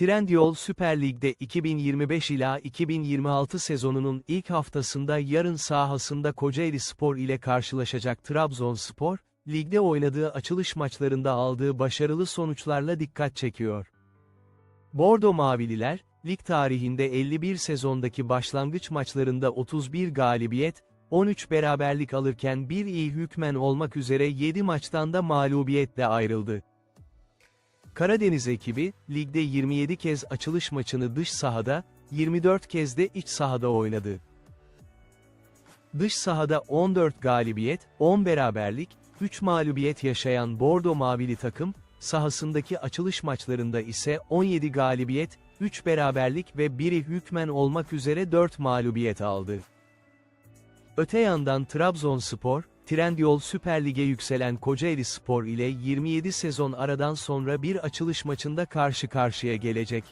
Trendyol Süper Lig'de 2025 ila 2026 sezonunun ilk haftasında yarın sahasında Kocaeli Spor ile karşılaşacak Trabzonspor, ligde oynadığı açılış maçlarında aldığı başarılı sonuçlarla dikkat çekiyor. Bordo Mavililer, lig tarihinde 51 sezondaki başlangıç maçlarında 31 galibiyet, 13 beraberlik alırken bir iyi hükmen olmak üzere 7 maçtan da mağlubiyetle ayrıldı. Karadeniz ekibi, ligde 27 kez açılış maçını dış sahada, 24 kez de iç sahada oynadı. Dış sahada 14 galibiyet, 10 beraberlik, 3 mağlubiyet yaşayan Bordo Mavili takım, sahasındaki açılış maçlarında ise 17 galibiyet, 3 beraberlik ve biri hükmen olmak üzere 4 mağlubiyet aldı. Öte yandan Trabzonspor, Trendyol Süper Lig'e yükselen Kocaeli Spor ile 27 sezon aradan sonra bir açılış maçında karşı karşıya gelecek.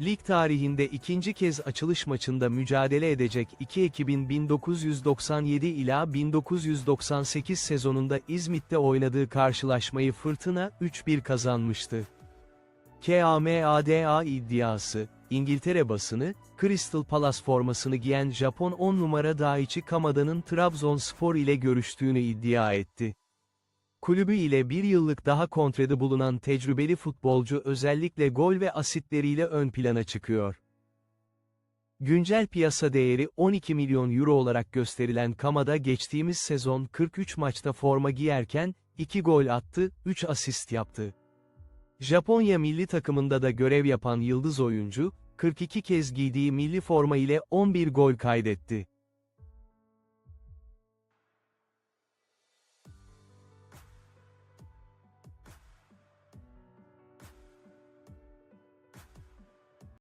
Lig tarihinde ikinci kez açılış maçında mücadele edecek iki ekibin 1997 ila 1998 sezonunda İzmit'te oynadığı karşılaşmayı Fırtına 3-1 kazanmıştı. KAMADA iddiası, İngiltere basını, Crystal Palace formasını giyen Japon 10 numara Daichi Kamada'nın Trabzonspor ile görüştüğünü iddia etti. Kulübü ile bir yıllık daha kontrede bulunan tecrübeli futbolcu özellikle gol ve asitleriyle ön plana çıkıyor. Güncel piyasa değeri 12 milyon euro olarak gösterilen Kamada geçtiğimiz sezon 43 maçta forma giyerken, 2 gol attı, 3 asist yaptı. Japonya milli takımında da görev yapan yıldız oyuncu, 42 kez giydiği milli forma ile 11 gol kaydetti.